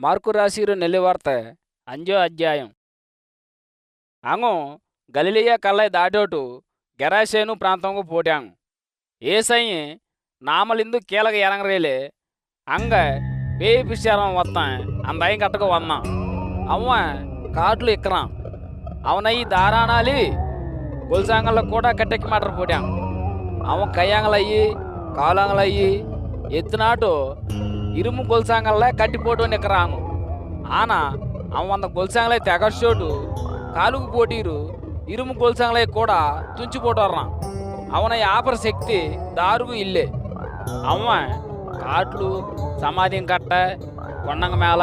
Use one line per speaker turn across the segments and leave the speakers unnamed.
Mark రాసిరు నెల్లివార్త అంజో అధ్యాయం అగం గలిలియ కళ్ళై దాటోటు గెరాసేను ప్రాంతంకు పోటాం ఏసయ్యి నామలిందు కీలక ఎరంగరేలే அங்க பேய் பிடிச்சாரவன் ஒருத்தன் அந்த ஐயன் கட்டுக்கு வந்தான் அவன் காட்டில் இக்கிறான் அவனை தாராணாலி గొలుసాంగల్లో కూడా కట్టెక్కి మాటలు పోటాం అవన్ కయ్యాంగలయ్యి కాలాంగలయ్యి ఎత్తినాటు ఇరుము கொலுசாங்கல்ல కట్టిపోటు போட்டு ఆన ஆனால் அவன் அந்த கொலுசாங்களே తెగచోటు కాలుకు పోటీరు ఇరుము కొలుసాంగలే కూడా తుంచిపోటర్రాన్ అవన ఆపర శక్తి దారుగు ఇల్లే. అమ్మ కాట్లు సమాధిం కట్ట కొండంగ మేళ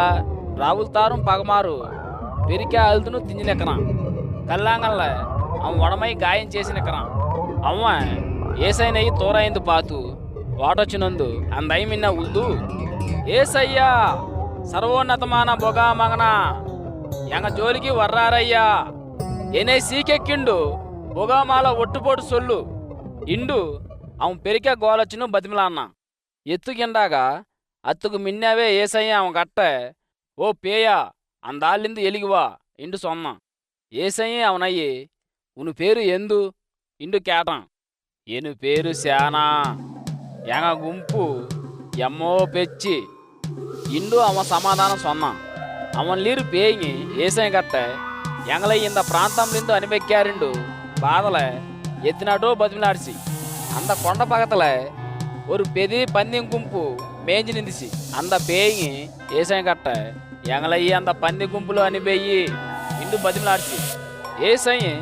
రావుల తారం పగమారు పెరికే అల్తును తింజినెక్కరాన్ కల్లాంగల్ల అమ్మ వడమై గాయం చేసినెక్కరాన్ అమ్మ ఏసైనయి తోరైంది పాతు. వాటొచ్చినందు అందయమిన్న ఉద్దు ఏసయ్యా సర్వోన్నతమాన బొగా మగన ఎంగ జోలికి వర్రారయ్యా ఎనే సీకెక్కిండు బొగామాల ఒట్టుపోటు సొల్లు ఇండు అవు పెరికే గోలొచ్చును బతిమిలాన్న. ఎత్తుకిండాగా అత్తుకు మిన్నావే ఏసయ్య అవు కట్టే ఓ పేయా అందాలింది ఎలిగివా ఇండు సొన్న. ఏసయ్యే అవునయ్యి ఉను పేరు ఎందు ఇండు కేటం. ఎను పేరు శానా ఎంగ గుంపు ఎమ్మో పెచ్చి ఇండు அவன் சமாதானம் சொன்னான் அவன் లీరు பேய்ங்க ஏசையன் கட்ட எங்களை இந்த ప్రాంతంలిందు అనిపెక్కారిండు బాధల ఎత్తినాటో బతిమిలాడిసి அந்த కొండ పగతల ஒரு பெரிய பந்தியம் கும்பு மேய்ஞ்சு நின்றுச்சு அந்த பேய்ங்க ஏசாயம் கட்ட எங்களையே அந்த பந்தி గుంపులో అనిపోయి ఇండు బతిమలాడిచి ఏసయ్యి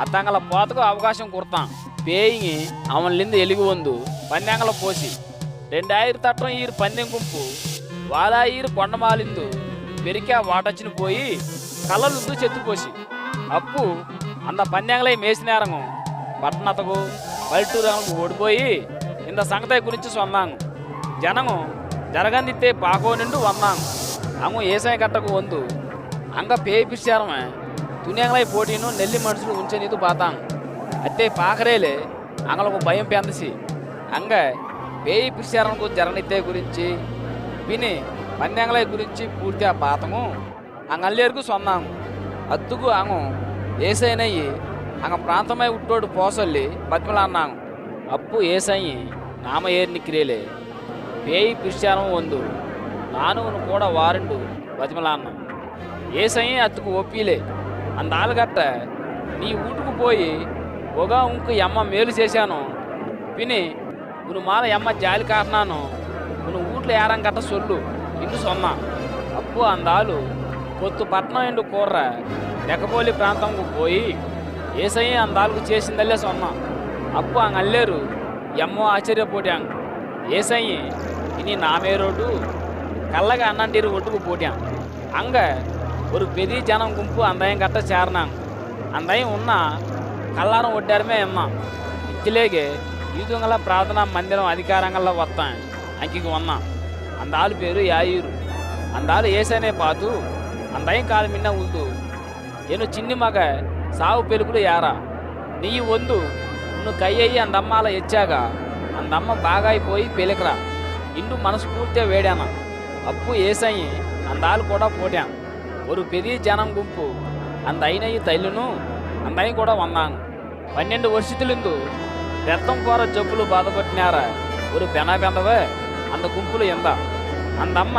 అతంగల పోతకు అవకాశం కుడతాం పేయి అవన్లిందు ఎలిగి వందు పందెంగల పోసి రెండాయిరు తట్టం ఈరు పందెం కుంపు వాలాయిరు కొండమాలిందు పెరికా వాటొచ్చిన పోయి కళ్ళలుందు చెత్తుపోసి అప్పు అంద పందెంగలై మేసినారంగం పట్టణతకు పల్లెటూరంకు ఓడిపోయి ఇంత సంగతి గురించి సొన్నాంగు జనము జరగందితే పాకో నిండు వన్నాంగు అంగు ఏసై కట్టకు వందు అంగ పేయి పిచ్చారమే తునియంగలై పోటీను నెల్లి మనుషులు ఉంచనీదు పాతాంగు అట్టే పాకరేలే. అంగలకు భయం పెందసి. అంగ పేయి పిలిచారనుకు జరనితే గురించి విని పన్నెంగలై గురించి పూర్తి ఆ పాతము అంగల్లేరుకు సొన్నాం. అత్తుకు ఆమె ఏసైనయ్యి అంగ ప్రాంతమై ఉట్టోడు పోసొల్లి బతిమలన్నాము అప్పు ఏసయ్యి నామ ఏరిని క్రియలే పేయి పిలిచారం వందు నానువును కూడా వారండు బతిమలాన్నాం. ఏసయ్యి అత్తుకు ఒప్పిలే. అందాలగట్ట నీ ఊటుకు పోయి ఒగా ఉంకు ఎమ్మ మేలు చేశాను పిని ఉను మాల ఎమ్మ జాలి కారణాను ఉను ఊట్లో ఏరం గట్ట సొల్లు ఇందు సొన్నా అప్పు అందాలు పొత్తు పట్నం ఎండు కూర్ర లెక్కపోలి ప్రాంతంకు పోయి ఏసయ్య అందాలకు చేసిందల్లే సొన్నా అప్పు అంగ అల్లేరు ఎమ్మో ఆశ్చర్యపోటాం ఏసయ్యి ఇని నామేరోడు కల్లగా అన్నంటీరు ఒట్టుకు పోటాం అంగ ஒரு பெரிய ஜனம் கும்பு அந்தயம் கட்ட சேரினாங்க அந்தயம் உன்னா కల్లారం ఒడ్డారమే అమ్మ. ఇచ్చలేగే ఈదుంగల ప్రార్థనా మందిరం అధికారంగా వస్తాం అంకికి ఉన్నా అందాలు పేరు యాయూరు. అందాలు ఏసనే పాతు. అందయం కాలం మిన్న ఉందు. నేను చిన్ని మగ సావు పెలుపులు యారా. నీ వద్దు నువ్వు కయ్యి అందమ్మాల ఇచ్చాక అందమ్మ బాగా అయిపోయి పెలికరా. ఇండు మనస్ఫూర్తిగా వేడాన. అప్పు ఏసయ్యి అందాలు కూడా పోటాను ఒక పెరిగి జనం గుంపు. అందైన తల్లును అందయి కూడా వన్నాను పన్నెండు వర్షితులిందు రక్తం కోర జబ్బులు బాధపట్టినారా ஒரு పెన పెందవే అంద గుంపులు ఎంద అందమ్మ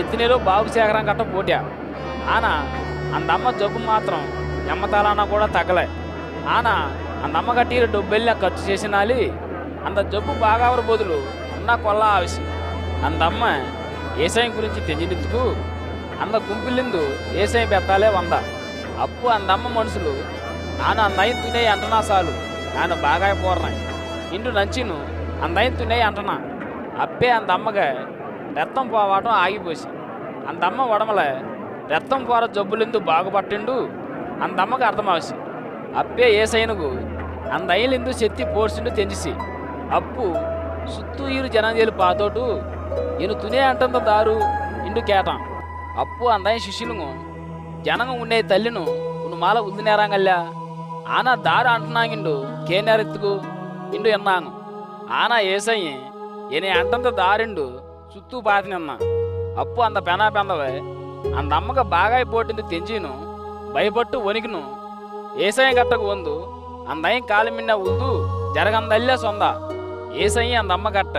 ఎత్తినేలో బాబు సేకరం కట్ట పోటా ఆన అందమ్మ జబ్బు మాత్రం ఎమ్మతాలన్నా కూడా తగ్గలే ఆన అందమ్మ కట్టిన డబ్బెల్ని ఖర్చు చేసినాలి అంత జబ్బు బాగావర బదులు ఉన్న కొల్ల ఆవిసి అందమ్మ ఏసాయం గురించి తెంజినందుకు அந்த கும்பிலிந்து ஏசை பெத்தாலே வந்தா అప్పు అందమ్మ మనుషులు నాను అందయం తునే అంటనా చాలు. నాను బాగా పోర్నాయి ఇండు నంచిను అందయం తునే అంటనా? అప్పే అందమ్మగా రక్తం పోవటం ఆగిపోసి. అందమ్మ వడమల రక్తం పోర జబ్బులెందు బాగుపట్టిండు అందమ్మకు అర్థమవసి అప్పే ఏసైనకు అందయ్యలెందు చెత్తి పోర్చిండు తెంచిసి. అప్పు సుత్తు ఈరు జనంజేలు పాతోటు ఈయన తునే అంటంత దారు ఇండు కేటం అప్పు అందయ్య శిష్యులను జనంగా ఉండే తల్లిను నువ్వు మాల ఉద్దినేరాంగల్లా ఆన దారి అంటున్నాంగిండు కేనేరెత్తుకు ఇండు ఎన్నాను ఆన ఏసయ్యి ఎనే అంటంత దారిండు సుత్తూ పాతినన్నా ಅಪ್ಪು ಅಂದ ಪೆನ ಪೆಂದವೆ ಅಂದ ಅಮ್ಮಗ ಬಾಗಾಯಿ ಪೋಟಿಂದು ತೆಂಜೀನು ಭಯಪಟ್ಟು ಒನಿಗಿನು ఏసయ్య గట్టకు వందు అందయం కాలి మిన్న ఉల్దు జరగందల్లే సొంద ఏసయ్య అందమ్మ గట్ట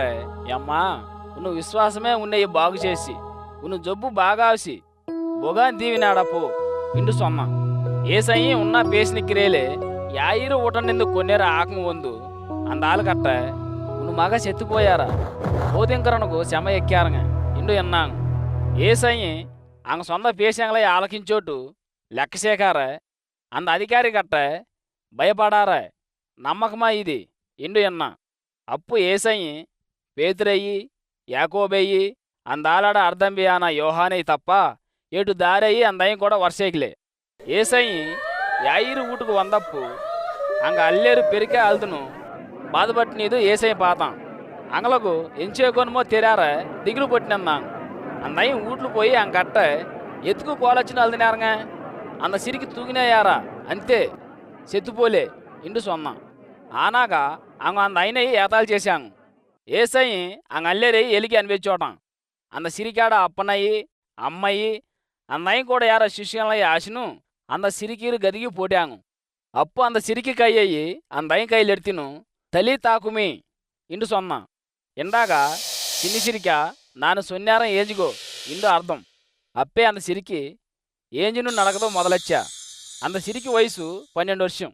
యమ్మా ఉను విశ్వాసమే ఉన్నయ్యి బాగు చేసి ఉను జబ్బు బాగాసి బొగాన్ దీవినాడపో ఇండు సొన్న ఏసయ్యి ఉన్న పేసినిక్కిరేలే యాయిరు ఊటనిందు కొన్నేరు ఆకము వందు. అందాలు కట్ట ఉను మగ చెత్తిపోయారా? బోధింకరణకు శమ ఎక్కారుగా ఇండు ఎన్నాను. ఏసయ్యి అంగ సొంత పేసంగలై ఆలకించోటు లెక్కసేకార అంద అధికారి కట్ట భయపడారా నమ్మకమా ఇది? ఇండు ఎన్నా. అప్పు ఏసయ్యి పేతురయ్యి యాకోబెయ్యి అందాలాడ అర్థం బియానా యోహానే తప్ప ఏటు దారయ్యి అందయం కూడా వర్షేకిలే ఏసై యాయిరు ఊటుకు వందప్పు. అంగ అల్లేరు పెరికే அழுதுனு బాధపట్టినీదు ఏసై పాతం. అంగలకు ఎంచేకోనమో తెరారా దిగులు పట్టినందాం అందయం ఊట్లు పోయి అంగట్ట ఎత్తుకు పోలొచ్చిన అల్దినారంగ అంద సిరికి తూగినయారా అంతే చెత్తుపోలే ఇండు సొన్నా. ఆనాక అంగ అంద అయినయి ఏతాలు చేశాం. ఏసై అంగ అల్లేరయి ఎలిగి అనిపించోటం. అంద సిరికాడ అప్పనయ్యి అమ్మయ్యి అందయం కూడా యారా శిష్యులయ్యి ఆశను. అంద సిరికీరు గదిగి పోటాంగు అప్పు అంద సిరికి కయ్యయ్యి అందయం కైలెడితిను తలి తాకుమి ఇండు సొన్న ఇందాక చిన్ని సిరిక నాను సొన్నారం ఏజిగో ఇండు అర్థం అప్పే అంద సిరికి ఏంజిను నడకదో మొదలచ్చా అంద సిరికి వయసు పన్నెండు వర్షం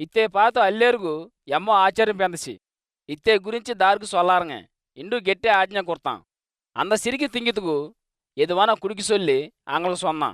ఇత్తే పాత అల్లేరుగు ఎమ్మో ఆశ్చర్యం పెందసి ఇత్తే గురించి దారికి సొల్లారంగ ఇండు గెట్టే ఆజ్ఞ కుర్తాం అంద సిరికి తింగితుగు ఎదువన కుడికి సొల్లి అంగలకు సొన్నా